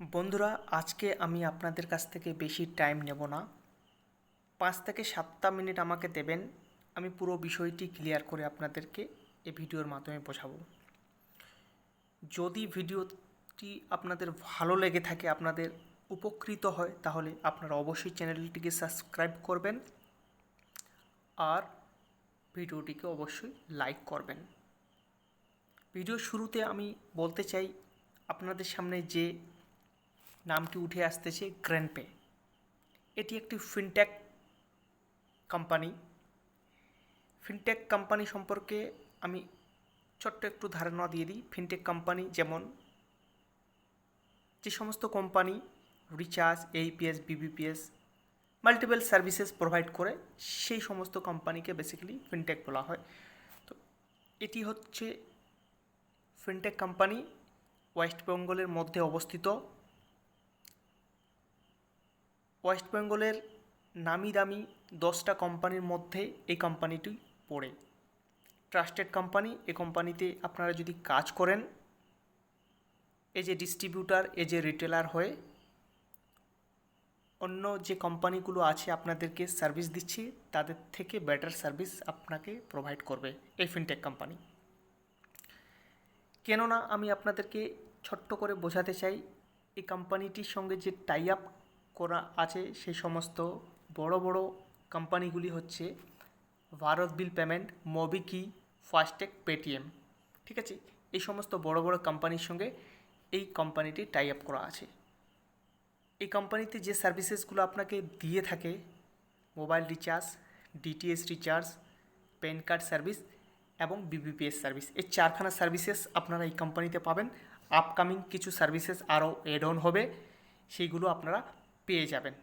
বন্ধুরা, আজকে আমি আপনাদের কাছ থেকে বেশি টাইম নেব না। পাঁচ থেকে সাতটা মিনিট আমাকে দেবেন। আমি পুরো বিষয়টি ক্লিয়ার করে আপনাদেরকে এই ভিডিওর মাধ্যমে বোঝাবো। যদি ভিডিওটি আপনাদের ভালো লেগে থাকে, আপনাদের উপকৃত হয়, তাহলে আপনারা অবশ্যই চ্যানেলটিকে সাবস্ক্রাইব করবেন আর ভিডিওটিকে অবশ্যই লাইক করবেন। ভিডিও শুরুতে আমি বলতে চাই, আপনাদের সামনে যে নামটি উঠে আসতেছে গ্র্যান্ডপে। এটি একটি ফিনটেক কোম্পানি। ফিনটেক কোম্পানি সম্পর্কে আমি ছোট্ট একটু ধারণা দিয়ে দিই। ফিনটেক কোম্পানি যেমন যে সমস্ত company recharge AEPS BBPS multiple services provide করে, সেই সমস্ত কোম্পানিকে বেসিক্যালি ফিনটেক বলা হয়। তো এটি হচ্ছে ফিনটেক কোম্পানি, ওয়েস্ট বেঙ্গলের মধ্যে অবস্থিত। ওয়েস্ট বেঙ্গলের নামি দামি দশটা কোম্পানির মধ্যে এই কোম্পানিটি পড়ে। ট্রাস্টেড কোম্পানি এই কোম্পানিতে আপনারা যদি কাজ করেন a distributor as a retailer হয়ে অন্য যে কোম্পানিগুলো আছে আপনাদেরকে সার্ভিস দিচ্ছে, তাদের থেকে বেটার সার্ভিস আপনাকে প্রোভাইড করবে এই ফিনটেক কোম্পানি। কেননা আমি আপনাদেরকে ছোট্ট করে বোঝাতে চাই, এই কোম্পানিটির সঙ্গে যে টাই আপ করা আছে সেই সমস্ত বড় বড় কোম্পানিগুলি হচ্ছে ভারত বিল পেমেন্ট মোবিকি ফাস্টেক পেটিএম ঠিক আছে? এই সমস্ত বড় বড় কোম্পানির সঙ্গে এই কোম্পানিটি টাই আপ করা আছে। এই কোম্পানিতে যে সার্ভিসেসগুলো আপনাকে দিয়ে থাকে mobile recharge DTH recharge PAN card service এবং বিবিপিএস সার্ভিস এই চারখানা সার্ভিসেস আপনারা এই কোম্পানিতে পাবেন। আপকামিং কিছু সার্ভিসেস আরও এড অন হবে। সেইগুলো আপনারা পেয়ে যাবেন।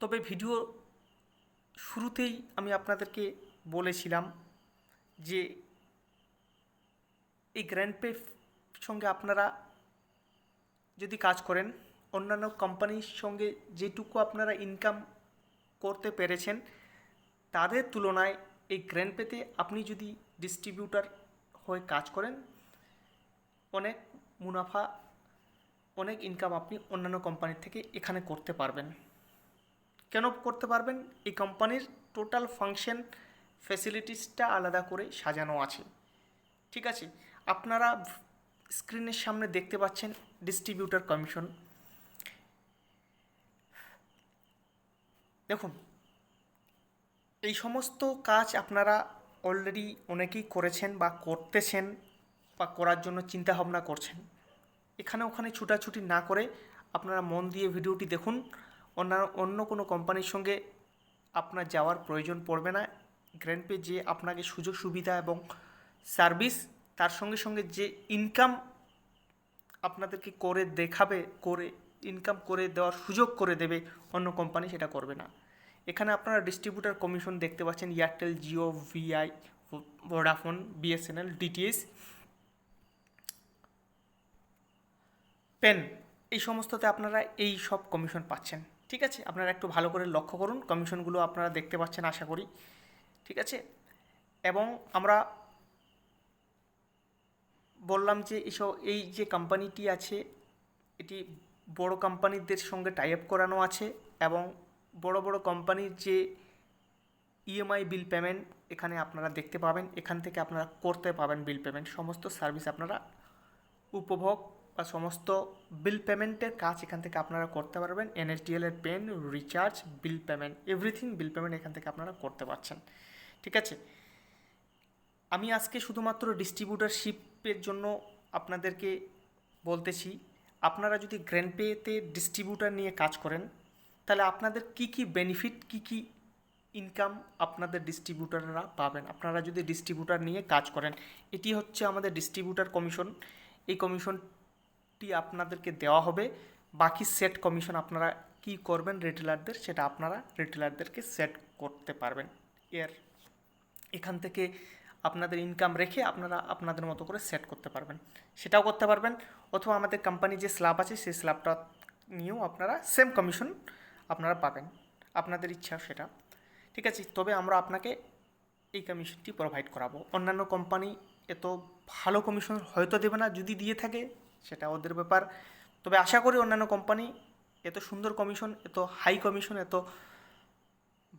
তবে ভিডিও শুরুতেই আমি আপনাদেরকে বলেছিলাম যে এই গ্র্যান্ড পে সঙ্গে আপনারা যদি কাজ করেন, অন্যান্য কোম্পানির সঙ্গে যেটুকু আপনারা ইনকাম করতে পেরেছেন, তাদের তুলনায় এই গ্র্যান্ড পেতে আপনি যদি ডিস্ট্রিবিউটার হয়ে কাজ করেন, অনেক মুনাফা অনেক ইনকাম আপনি অন্যান্য কোম্পানির থেকে এখানে করতে পারবেন। কেন করতে পারবেন? এই কোম্পানির টোটাল ফাংশন ফ্যাসিলিটিসটা আলাদা করে সাজানো আছে। ঠিক আছে? আপনারা স্ক্রিনের সামনে দেখতে পাচ্ছেন ডিস্ট্রিবিউটার কমিশন দেখুন, এই সমস্ত কাজ আপনারা অলরেডি অনেকেই করেছেন বা করতেছেন বা করার জন্য চিন্তা ভাবনা করছেন। এখানে ওখানে ছুটাছুটি না করে আপনারা মন দিয়ে ভিডিওটি দেখুন। অন্য অন্য কোনো কোম্পানির সঙ্গে আপনার যাওয়ার প্রয়োজন পড়বে না। গ্র্যান্ডপে যে আপনাকে সুযোগ, সুবিধা এবং সার্ভিস তার সঙ্গে সঙ্গে যে ইনকাম আপনাদেরকে করে দেখাবে, করে ইনকাম করে দেওয়ার সুযোগ করে দেবে অন্য কোম্পানি সেটা করবে না। এখানে আপনারা ডিস্ট্রিবিউটার কমিশন দেখতে পাচ্ছেন Airtel Jio VI Vodafone BSNL DTH PAN, এই সমস্ততে আপনারা এই সব কমিশন পাচ্ছেন। ঠিক আছে? আপনারা একটু ভালো করে লক্ষ্য করুন, কমিশনগুলো আপনারা দেখতে পাচ্ছেন, আশা করি। ঠিক আছে? এবং আমরা বললাম যে এসব, এই যে কোম্পানিটি আছে, এটি বড় কোম্পানিদের সঙ্গে টাই আপ করানো আছে এবং বড় বড় কোম্পানির যে ইএমআই বিল পেমেন্ট এখানে আপনারা দেখতে পাবেন। এখান থেকে আপনারা করতে পাবেন বিল পেমেন্ট সমস্ত সার্ভিস আপনারা উপভোগ বা সমস্ত বিল পেমেন্টের কাজ এখান থেকে আপনারা করতে পারবেন। এনএসডিএল এর PAN recharge bill payment everything bill payment এখান থেকে আপনারা করতে পারছেন। ঠিক আছে? আমি আজকে শুধুমাত্র ডিস্ট্রিবিউটারশিপের জন্য আপনাদেরকে বলতেছি, আপনারা যদি গ্র্যান্ড গ্র্যান্ডপেতে ডিস্ট্রিবিউটার নিয়ে কাজ করেন, তাহলে আপনাদের কি কি বেনিফিট কি কি ইনকাম আপনাদের ডিস্ট্রিবিউটাররা পাবেন? আপনারা যদি ডিস্ট্রিবিউটার নিয়ে কাজ করেন, এটি হচ্ছে আমাদের ডিস্ট্রিবিউটার কমিশন এই কমিশনটি আপনাদেরকে দেওয়া হবে। বাকি সেট কমিশন আপনারা কি করবেন রিটেলারদের সেটা আপনারা রিটেলারদেরকে সেট করতে পারবেন। এর এখান থেকে আপনাদের ইনকাম রেখে আপনারা আপনাদের মতো করে সেট করতে পারবেন। সেটাও করতে পারবেন। অথবা আমাদের কোম্পানি যে স্ল্যাব আছে, সেই স্ল্যাবটা নিয়েও আপনারা সেম কমিশন আপনারা পাবেন। আপনাদের ইচ্ছা সেটা। ঠিক আছে? তবে আমরা আপনাকে এই কমিশনটি প্রোভাইড করাবো। অন্যান্য কোম্পানি এত ভালো কমিশন হয়তো দেবে না। যদি দিয়ে থাকে সেটা ওদের ব্যাপার। তবে আশা করি অন্যান্য কোম্পানি এত সুন্দর কমিশন এত হাই কমিশন এত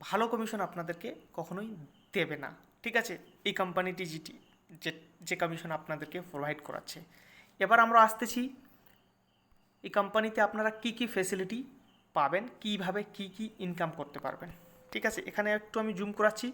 ভালো কমিশন আপনাদেরকে কখনোই দেবে না। ঠিক আছে? এই কোম্পানিটি জিটি যে যে কমিশন আপনাদেরকে প্রোভাইড করাচ্ছে। এবার আমরা আসতেছি, এই কোম্পানিতে আপনারা কি কি ফেসিলিটি পাবেন, কীভাবে কি কি ইনকাম করতে পারবেন? ঠিক আছে? এখানে একটু আমি জুম করাচ্ছি।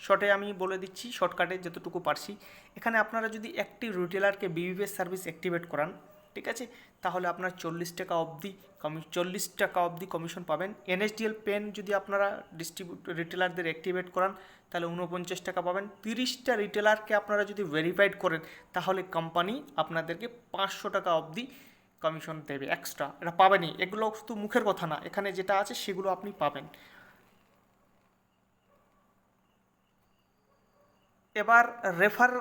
শর্টে আমি বলে দিচ্ছি শর্টকাটে যতটুকু পারছি। এখানে আপনারা যদি একটি রিটেলারকে বিবিপিএস সার্ভিস অ্যাক্টিভেট করান ঠিক আছে? তাহলে আপনার চল্লিশ টাকা অবধি কমি চল্লিশ টাকা অবধি কমিশন পাবেন। এনএসডিএল পেন যদি আপনারা ডিস্ট্রিবিউট রিটেলারদের অ্যাক্টিভেট করান, তাহলে উনপঞ্চাশ টাকা পাবেন। তিরিশটা রিটেলারকে আপনারা যদি ভেরিফাইড করেন, তাহলে কোম্পানি আপনাদেরকে পাঁচশো টাকা অবধি কমিশন দেবে এক্সট্রা এটা পাবেনই এগুলো শুধু মুখের কথা না, এখানে যেটা আছে সেগুলো আপনি পাবেন। এবার রেফার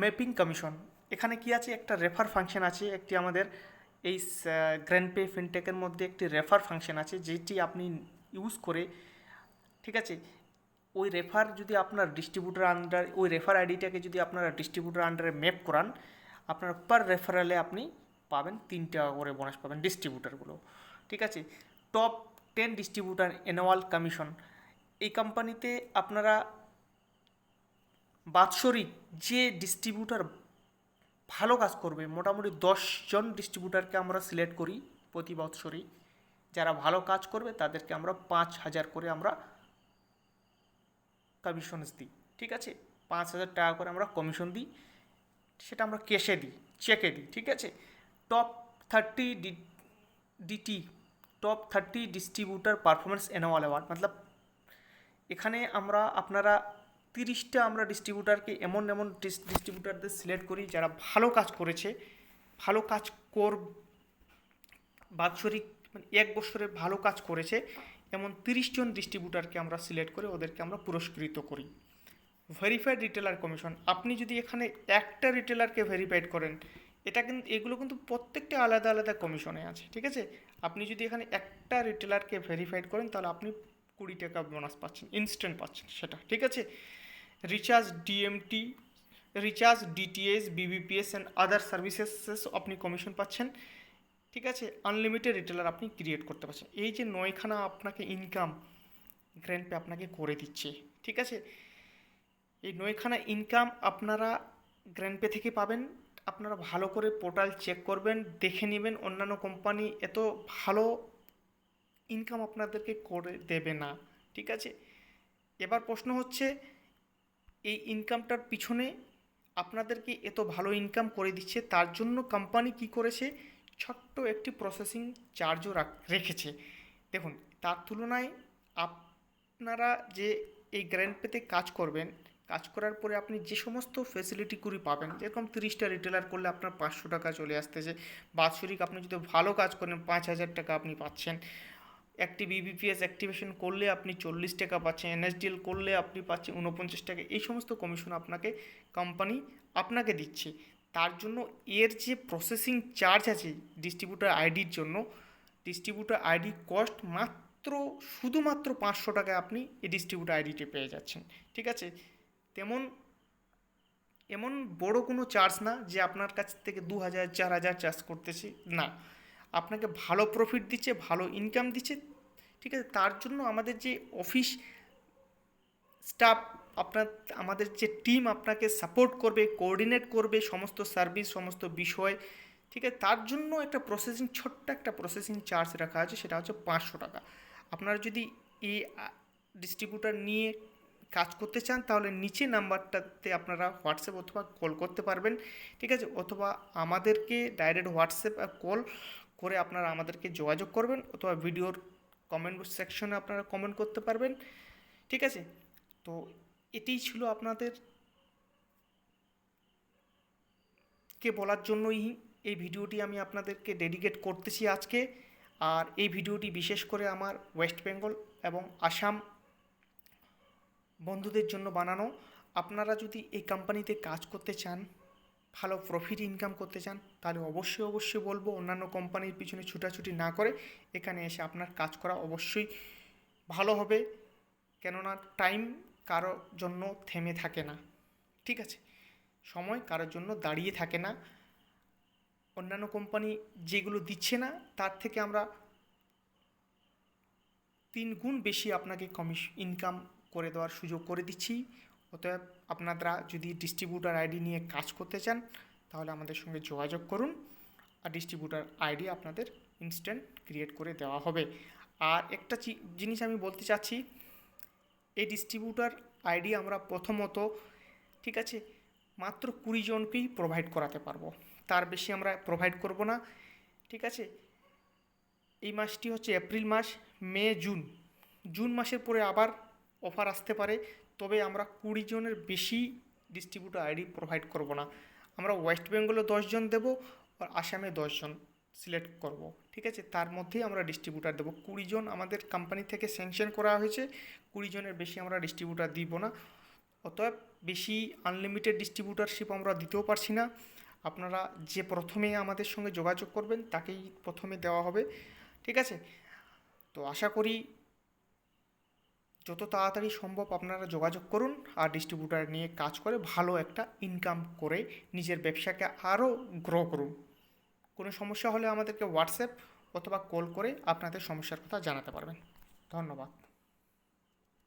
ম্যাপিং কমিশন এখানে কি আছে? একটা রেফার ফাংশন আছে, একটি আমাদের এই গ্র্যান্ড পে ফিনটেকের মধ্যে একটি রেফার ফাংশন আছে, যেটি আপনি ইউজ করে, ঠিক আছে? ওই রেফার যদি আপনার ডিস্ট্রিবিউটার আন্ডার ওই রেফার আইডিটাকে যদি আপনারা ডিস্ট্রিবিউটার আন্ডারে ম্যাপ করান, আপনার পার রেফারেলে আপনি পাবেন তিন টাকা করে বোনাস পাবেন ডিস্ট্রিবিউটারগুলো ঠিক আছে? Top ten distributor annual commission এই কোম্পানিতে আপনারা বাৎসরিক যে ডিস্ট্রিবিউটার ভালো কাজ করবে। মোটামুটি দশজন ডিস্ট্রিবিউটারকে আমরা সিলেক্ট করি প্রতি বৎসরই। যারা ভালো কাজ করবে, তাদেরকে আমরা পাঁচ হাজার করে আমরা কমিশনস দিই। ঠিক আছে? পাঁচ হাজার টাকা করে আমরা কমিশন দিই। সেটা আমরা ক্যাশে দিই চেকে দিই, ঠিক আছে? Top thirty DT top thirty distributor performance annual award মতলব এখানে আমরা আপনারা তিরিশটা আমরা ডিস্ট্রিবিউটারকে এমন এমন ডিস্ট্রিবিউটারদের সিলেক্ট করি যারা ভালো কাজ করেছে, ভালো কাজ কর বাৎসরিক মানে এক বছরে ভালো কাজ করেছে, এমন তিরিশ জন ডিস্ট্রিবিউটারকে আমরা সিলেক্ট করে ওদেরকে আমরা পুরস্কৃত করি। ভেরিফাইড রিটেলার কমিশন আপনি যদি এখানে একটা রিটেলারকে ভেরিফাইড করেন, এটা কিন্তু, এগুলো কিন্তু প্রত্যেকটা আলাদা আলাদা কমিশনে আছে, ঠিক আছে? আপনি যদি এখানে একটা রিটেলারকে ভেরিফাইড করেন, তাহলে আপনি কুড়ি টাকা বোনাস পাচ্ছেন ইনস্ট্যান্ট পাচ্ছেন সেটা, ঠিক আছে? Recharge DMT recharge DTS BBPS and other services আপনি কমিশন পাচ্ছেন। ঠিক আছে? আনলিমিটেড রিটেলার আপনি ক্রিয়েট করতে পারছেন। এই যে নয়খানা আপনাকে ইনকাম গ্র্যান্ড পে আপনাকে করে দিচ্ছে। ঠিক আছে? এই নয়খানা ইনকাম আপনারা গ্র্যান্ড পে থেকে পাবেন। আপনারা ভালো করে পোর্টাল চেক করবেন, দেখে নেবেন। অন্যান্য কোম্পানি এত ভালো ইনকাম আপনাদেরকে করে দেবে না। ঠিক আছে? এবার প্রশ্ন হচ্ছে এই ইনকামটার পিছনে আপনাদেরকে এত ভালো ইনকাম করে দিচ্ছে, তার জন্য কোম্পানি কি করেছে? ছোট্ট একটি প্রসেসিং চার্জও রেখেছে। দেখুন, তার তুলনায় আপনারা যে এই গ্র্যান্ড পেতে কাজ করবেন, কাজ করার পরে আপনি যে সমস্ত ফেসিলিটিগুলি পাবেন, যেরকম তিরিশটা রিটেলার করলে আপনার পাঁচশো টাকা চলে আসতেছে, বাৎসরিক আপনি যদি ভালো কাজ করেন, পাঁচ হাজার টাকা আপনি পাচ্ছেন। একটি বিবিপিএস অ্যাক্টিভেশন করলে আপনি চল্লিশ টাকা পাচ্ছেন এনএসডিএল করলে আপনি পাচ্ছেন উনপঞ্চাশ টাকা, এই সমস্ত কমিশন আপনাকে কোম্পানি আপনাকে দিচ্ছে। তার জন্য এর যে প্রসেসিং চার্জ আছে ডিস্ট্রিবিউটার আইডির জন্য ডিস্ট্রিবিউটার আইডি কস্ট মাত্র, শুধুমাত্র পাঁচশো টাকায় আপনি এই ডিস্ট্রিবিউটার আইডিটি পেয়ে যাচ্ছেন, ঠিক আছে? তেমন, এমন বড় কোনো চার্জ না যে আপনার কাছ থেকে দু হাজার, চার হাজার চার্জ করতেছি, না। আপনাকে ভালো প্রফিট দিচ্ছে, ভালো ইনকাম দিচ্ছে, ঠিক আছে? তার জন্য আমাদের যে অফিস স্টাফ আপনার, আমাদের যে টিম আপনাকে সাপোর্ট করবে কোঅর্ডিনেট করবে সমস্ত সার্ভিস সমস্ত বিষয়, ঠিক আছে? তার জন্য একটা প্রসেসিং ছোট্ট একটা প্রসেসিং চার্জ রাখা আছে, সেটা হচ্ছে পাঁচশো টাকা। আপনারা যদি এই ডিস্ট্রিবিউটার নিয়ে কাজ করতে চান, তাহলে নিচে নাম্বারটাতে আপনারা হোয়াটসঅ্যাপ অথবা কল করতে পারবেন, ঠিক আছে? অথবা আমাদেরকে ডাইরেক্ট হোয়াটসঅ্যাপ কল করে আপনারা আমাদেরকে যোগাযোগ করবেন অথবা ভিডিওর কমেন্ট সেকশনে আপনারা কমেন্ট করতে পারবেন। ঠিক আছে? তো এটিই ছিল আপনাদের কে বলার জন্যই এই ভিডিওটি আমি আপনাদেরকে ডেডিকেট করতেছি আজকে। আর এই ভিডিওটি বিশেষ করে আমার ওয়েস্ট বেঙ্গল এবং আসাম বন্ধুদের জন্য বানানো। আপনারা যদি এই কোম্পানিতে কাজ করতে চান ভালো প্রফিট ইনকাম করতে চান, তাহলে অবশ্যই অবশ্যই বলব, অন্যান্য কোম্পানির পিছনে ছুটাছুটি না করে এখানে এসে আপনার কাজ করা অবশ্যই ভালো হবে। কেননা টাইম কারোর জন্য থেমে থাকে না। ঠিক আছে? সময় কারোর জন্য দাঁড়িয়ে থাকে না। অন্যান্য কোম্পানি যেগুলো দিচ্ছে না, তার থেকে আমরা তিন গুণ বেশি আপনাকে কমিশ ইনকাম করে দেওয়ার সুযোগ করে দিচ্ছি। অতএব আপনারা যদি ডিস্ট্রিবিউটার আইডি নিয়ে কাজ করতে চান, তাহলে আমাদের সঙ্গে যোগাযোগ করুন। আর ডিস্ট্রিবিউটার আইডি আপনাদের ইনস্ট্যান্ট ক্রিয়েট করে দেওয়া হবে। আর একটা জিনিস আমি বলতে চাচ্ছি, এই ডিস্ট্রিবিউটার আইডি আমরা প্রথমত, ঠিক আছে, মাত্র কুড়ি জনকেই প্রোভাইড করাতে পারব। তার বেশি আমরা প্রোভাইড করব না, ঠিক আছে? এই মাসটি হচ্ছে এপ্রিল মাস, মে, জুন। জুন মাসের পরে আবার অফার আসতে পারে। তবে আমরা কুড়ি জনের বেশি ডিস্ট্রিবিউটার আইডি প্রোভাইড করব না। আমরা ওয়েস্ট বেঙ্গলে দশজন দেবো আর আসামে দশজন সিলেক্ট করব। ঠিক আছে? তার মধ্যেই আমরা ডিস্ট্রিবিউটার দেবো। কুড়ি জন আমাদের কোম্পানি থেকে স্যাংশন করা হয়েছে, কুড়ি জনের বেশি আমরা ডিস্ট্রিবিউটার দিব না। অতএব বেশি আনলিমিটেড ডিস্ট্রিবিউটারশিপ আমরা দিতেও পারছি না। আপনারা যে প্রথমে আমাদের সঙ্গে যোগাযোগ করবেন, তাকেই প্রথমে দেওয়া হবে। ঠিক আছে? তো আশা করি যত তাড়াতাড়ি সম্ভব আপনারা যোগাযোগ করুন আর ডিস্ট্রিবিউটার নিয়ে কাজ করে ভালো একটা ইনকাম করে নিজের ব্যবসাকে আরও গ্রো করুন। কোনো সমস্যা হলে আমাদেরকে হোয়াটসঅ্যাপ অথবা কল করে আপনাদের সমস্যার কথা জানাতে পারবেন। ধন্যবাদ।